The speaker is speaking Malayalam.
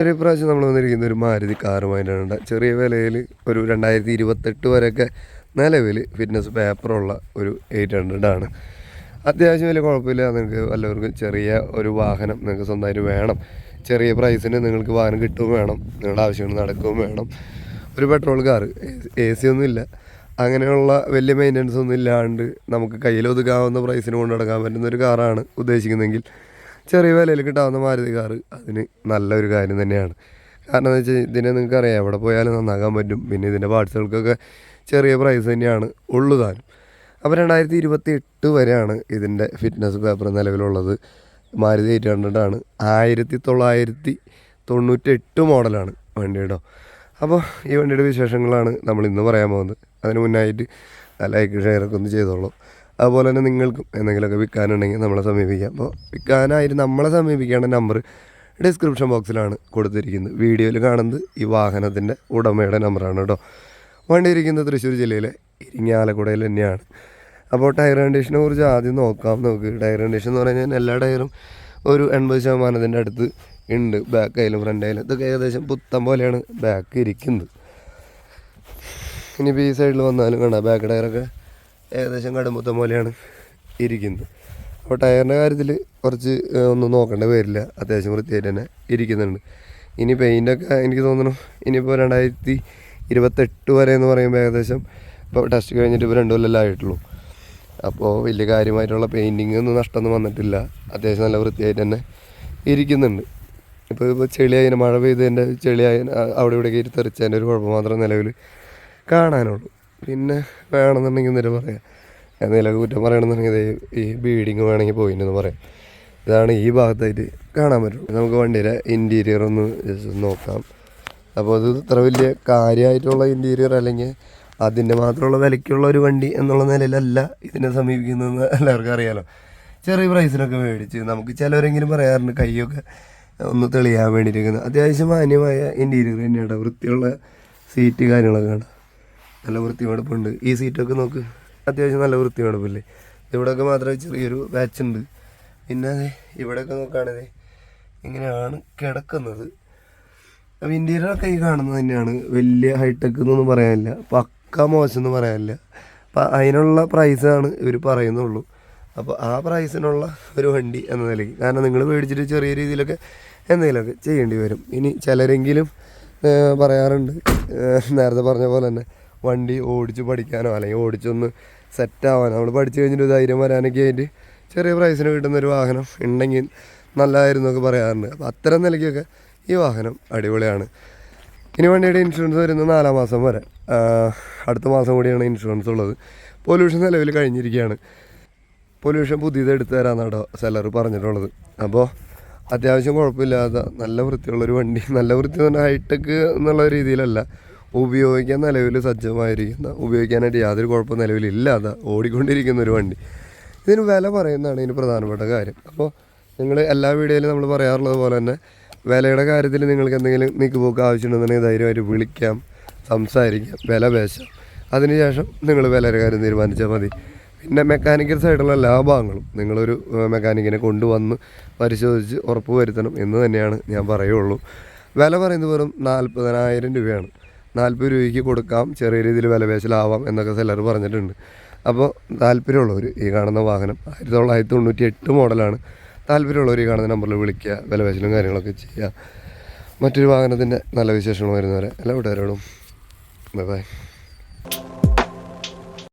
ഒരു പ്രാവശ്യം നമ്മൾ വന്നിരിക്കുന്ന ഒരു മാരുതി കാറുമായിട്ടാണ് ചെറിയ വിലയിൽ ഒരു രണ്ടായിരത്തി ഇരുപത്തെട്ട് വരെയൊക്കെ നിലവിൽ ഫിറ്റ്നസ് പേപ്പറുള്ള ഒരു എയ്റ്റ് ഹൺഡ്രഡ് ആണ്. അത്യാവശ്യം വലിയ കുഴപ്പമില്ല. നിങ്ങൾക്ക് വല്ലവർക്കും ചെറിയ ഒരു വാഹനം നിങ്ങൾക്ക് സ്വന്തമായിട്ട് വേണം. ചെറിയ പ്രൈസിന് നിങ്ങൾക്ക് വാഹനം കിട്ടുകയും വേണം. നിങ്ങളുടെ ആവശ്യങ്ങൾ നടക്കുകയും വേണം. ഒരു പെട്രോൾ കാറ് എ സി ഒന്നും ഇല്ല. അങ്ങനെയുള്ള വലിയ മെയിന്റനൻസ് ഒന്നും ഇല്ലാണ്ട് നമുക്ക് കയ്യിൽ ഒതുക്കാവുന്ന പ്രൈസിന് കൊണ്ടു നടക്കാൻ പറ്റുന്ന ഒരു കാറാണ് ഉദ്ദേശിക്കുന്നതെങ്കിൽ ചെറിയ വിലയിൽ കിട്ടാവുന്ന മാരുതി കാറ് അതിന് നല്ലൊരു കാര്യം തന്നെയാണ്. കാരണം എന്ന് വെച്ചാൽ ഇതിനെ നിങ്ങൾക്ക് അറിയാം എവിടെ പോയാലും നന്നാക്കാൻ പറ്റും. പിന്നെ ഇതിന്റെ പാർട്സുകൾക്കൊക്കെ ചെറിയ പ്രൈസ് തന്നെയാണ് ഉള്ളു താനും അപ്പോൾ രണ്ടായിരത്തി ഇരുപത്തി എട്ട് വരെയാണ് ഇതിന്റെ ഫിറ്റ്നസ് പേപ്പർ നിലവിലുള്ളത്. മാരുതി എയ്റ്റ് ഹൺഡ്രഡ് ആണ്. ആയിരത്തി തൊള്ളായിരത്തി തൊണ്ണൂറ്റെട്ട് മോഡലാണ് വണ്ടിയുടെ അപ്പോൾ ഈ വണ്ടിയുടെ വിശേഷങ്ങളാണ് നമ്മൾ ഇന്ന് പറയാൻ പോകുന്നത്. അതിന് മുന്നായിട്ട് ലൈക്ക് ഷെയർ ഒക്കെ ഒന്ന് ചെയ്തോളൂ. അതുപോലെ തന്നെ നിങ്ങൾക്കും എന്തെങ്കിലുമൊക്കെ വിൽക്കാനുണ്ടെങ്കിൽ നമ്മളെ സമീപിക്കാം. അപ്പോൾ വിൽക്കാനായിട്ട് നമ്മളെ സമീപിക്കേണ്ട നമ്പർ ഡിസ്ക്രിപ്ഷൻ ബോക്സിലാണ് കൊടുത്തിരിക്കുന്നത്. വീഡിയോയിൽ കാണുന്നത് ഈ വാഹനത്തിന്റെ ഉടമയുടെ നമ്പറാണ് കേട്ടോ. വണ്ടി ഇരിക്കുന്നത് തൃശ്ശൂർ ജില്ലയിലെ ഇരിങ്ങാലക്കുടയിൽ തന്നെയാണ്. അപ്പോൾ ടയർ കണ്ടീഷനെ കുറിച്ച് ആദ്യം നോക്കാം. നമുക്ക് ടയർ കണ്ടീഷൻ എന്ന് പറഞ്ഞാൽ എല്ലാ ടയറും ഒരു എൺപത് ശതമാനത്തിന്റെ അടുത്ത് ഉണ്ട്. ബാക്ക് ആയാലും ഫ്രണ്ട് ആയാലും ഇതൊക്കെ ഏകദേശം പുത്തം പോലെയാണ് ബാക്ക് ഇരിക്കുന്നത്. ഇനിയിപ്പോൾ ഈ സൈഡിൽ വന്നാലും കാണാം ബാക്ക് ടയറൊക്കെ ഏകദേശം കടുമ്പുത്തം പോലെയാണ് ഇരിക്കുന്നത്. അപ്പോൾ ടയറിന്റെ കാര്യത്തിൽ കുറച്ച് ഒന്നും നോക്കേണ്ട പേരില്ല. അത്യാവശ്യം വൃത്തിയായിട്ട് തന്നെ ഇരിക്കുന്നുണ്ട്. ഇനി പെയിന്റൊക്കെ എനിക്ക് തോന്നുന്നു ഇനിയിപ്പോൾ രണ്ടായിരത്തി ഇരുപത്തെട്ട് വരെ എന്ന് പറയുമ്പോൾ ഏകദേശം ഇപ്പോൾ ടെസ്റ്റ് കഴിഞ്ഞിട്ട് ഇപ്പോൾ രണ്ട് കൊല്ലമല്ലേ ആയിട്ടുള്ളൂ. അപ്പോൾ വലിയ കാര്യമായിട്ടുള്ള പെയിന്റിങ് ഒന്നും നഷ്ടമൊന്നും വന്നിട്ടില്ല. അത്യാവശ്യം നല്ല വൃത്തിയായിട്ട് തന്നെ ഇരിക്കുന്നുണ്ട്. ഇപ്പോൾ ഇപ്പോൾ ചെളിയായതിന് മഴ പെയ്തതിന്റെ ചെളിയായ അവിടെ ഇവിടെ കയറി തെറിച്ചതിന്റെ ഒരു കുഴപ്പം മാത്രം നിലവിൽ കാണാനുള്ളൂ. പിന്നെ വേണമെന്നുണ്ടെങ്കിൽ എന്തെങ്കിലും പറയാം. എന്തെങ്കിലുമൊക്കെ കുറ്റം പറയണമെന്നുണ്ടെങ്കിൽ ഈ ബീഡിങ് വേണമെങ്കിൽ പോയിട്ടെന്ന് പറയാം. ഇതാണ് ഈ ഭാഗത്തായിട്ട് കാണാൻ പറ്റുള്ളൂ. നമുക്ക് വണ്ടിയുടെ ഇന്റീരിയർ ഒന്ന് നോക്കാം. അപ്പോൾ അത് ഇത്ര വലിയ കാര്യമായിട്ടുള്ള ഇന്റീരിയർ അല്ലെങ്കിൽ അതിന്റെ മാത്രമുള്ള വിലയ്ക്കുള്ള ഒരു വണ്ടി എന്നുള്ള നിലയിലല്ല ഇതിനെ സമീപിക്കുന്നതെന്ന് എല്ലാവർക്കും അറിയാലോ. ചെറിയ പ്രൈസിനൊക്കെ മേടിച്ച് നമുക്ക് ചിലവരെങ്കിലും പറയാറുണ്ട് കൈയൊക്കെ ഒന്ന് തെളിയാൻ വേണ്ടിയിരിക്കുന്നത് അത്യാവശ്യം മാന്യമായ ഇന്റീരിയർ തന്നെയാണ്. വൃത്തിയുള്ള സീറ്റ് കാര്യങ്ങളൊക്കെ കാണാം നല്ല വൃത്തി വെടുപ്പുണ്ട്. ഈ സീറ്റൊക്കെ നോക്ക്. അത്യാവശ്യം നല്ല വൃത്തി വെടുപ്പില്ലേ? ഇവിടെയൊക്കെ മാത്രമേ ചെറിയൊരു പാച്ച് ഉണ്ട്. പിന്നെ അതെ ഇവിടെയൊക്കെ നോക്കുകയാണെങ്കിൽ ഇങ്ങനെയാണ് കിടക്കുന്നത്. അപ്പോൾ ഇന്ത്യയിലൊക്കെ ഈ കാണുന്നത് തന്നെയാണ്. വലിയ ഹൈടെക് എന്നൊന്നും പറയാനില്ല. പക്ക മോശം എന്ന് പറയാനില്ല. അപ്പം അതിനുള്ള പ്രൈസാണ് ഇവർ പറയുന്നുള്ളൂ. അപ്പോൾ ആ പ്രൈസിനുള്ള ഒരു വണ്ടി എന്ന നിലയ്ക്ക്. കാരണം നിങ്ങൾ മേടിച്ചിട്ട് ചെറിയ രീതിയിലൊക്കെ എന്തെങ്കിലുമൊക്കെ ചെയ്യേണ്ടി വരും. ഇനി ചിലരെങ്കിലും പറയാറുണ്ട്. നേരത്തെ പറഞ്ഞ പോലെ തന്നെ. വണ്ടി ഓടിച്ച് പഠിക്കാനോ അല്ലെങ്കിൽ ഓടിച്ചൊന്ന് സെറ്റാവാനോ. നമ്മൾ പഠിച്ചു കഴിഞ്ഞിട്ട് ധൈര്യം വരാനൊക്കെ ആയിട്ട് ചെറിയ പ്രൈസിന് കിട്ടുന്നൊരു വാഹനം ഉണ്ടെങ്കിൽ നല്ലതായിരുന്നു എന്നൊക്കെ പറയാറുണ്ട്. അപ്പോൾ അത്തരം നിലയ്ക്കൊക്കെ ഈ വാഹനം അടിപൊളിയാണ്. ഇനി വണ്ടിയുടെ ഇൻഷുറൻസ് വരുന്നത് നാലാം മാസം വരെ. അടുത്ത മാസം കൂടിയാണ് ഇൻഷുറൻസ് ഉള്ളത്. പൊല്യൂഷൻ നിലവിൽ കഴിഞ്ഞിരിക്കുകയാണ്. പൊല്യൂഷൻ പുതിയത് എടുത്തു തരാമെന്നാണ് കേട്ടോ സെല്ലർ പറഞ്ഞിട്ടുള്ളത്. അപ്പോൾ അത്യാവശ്യം കുഴപ്പമില്ലാത്ത നല്ല വൃത്തിയുള്ളൊരു വണ്ടി. നല്ല വൃത്തി എന്ന് പറഞ്ഞാൽ ഹൈടെക് എന്നുള്ള രീതിയിലല്ല. ഉപയോഗിക്കാൻ നിലവിൽ സജ്ജമായിരിക്കുന്ന ഉപയോഗിക്കാനായിട്ട് യാതൊരു കുഴപ്പം നിലവിലില്ലാതെ ഓടിക്കൊണ്ടിരിക്കുന്ന ഒരു വണ്ടി. ഇതിന് വില പറയുന്നതാണ് ഇതിന് പ്രധാനപ്പെട്ട കാര്യം. അപ്പോൾ നിങ്ങൾ എല്ലാ വീഡിയോയിലും നമ്മൾ പറയാറുള്ളത് പോലെ തന്നെ വിലയുടെ കാര്യത്തിൽ നിങ്ങൾക്ക് എന്തെങ്കിലും നീക്കുപോക്ക് ആവശ്യമുണ്ടെന്നുണ്ടെങ്കിൽ ധൈര്യമായിട്ട് വിളിക്കാം സംസാരിക്കാം വില പേശാം. അതിനുശേഷം നിങ്ങൾ വിലയുടെ കാര്യം തീരുമാനിച്ചാൽ മതി. പിന്നെ മെക്കാനിക്കൽ സൈഡിലുള്ള ലാഭങ്ങളും നിങ്ങളൊരു മെക്കാനിക്കിനെ കൊണ്ടുവന്ന് പരിശോധിച്ച് ഉറപ്പ് വരുത്തണം എന്ന് തന്നെയാണ് ഞാൻ പറയുള്ളൂ. വില പറയുന്നത് വെറും നാൽപ്പതിനായിരം രൂപയാണ്. നാൽപ്പത് രൂപയ്ക്ക് കൊടുക്കാം ചെറിയ രീതിയിൽ വില പേശലാവാം എന്നൊക്കെ സെല്ലർ പറഞ്ഞിട്ടുണ്ട്. അപ്പോൾ താല്പര്യമുള്ളവർ ഈ കാണുന്ന വാഹനം ആയിരത്തി തൊള്ളായിരത്തി തൊണ്ണൂറ്റി എട്ട് മോഡലാണ്. താല്പര്യമുള്ളവർ ഈ കാണുന്ന നമ്പറിൽ വിളിക്കുക വിലപേശലും കാര്യങ്ങളൊക്കെ ചെയ്യുക. മറ്റൊരു വാഹനത്തിന്റെ നല്ല വിശേഷങ്ങൾ വരുന്നവരെ എല്ലാ കൂട്ടുകാരോടും. Bye bye.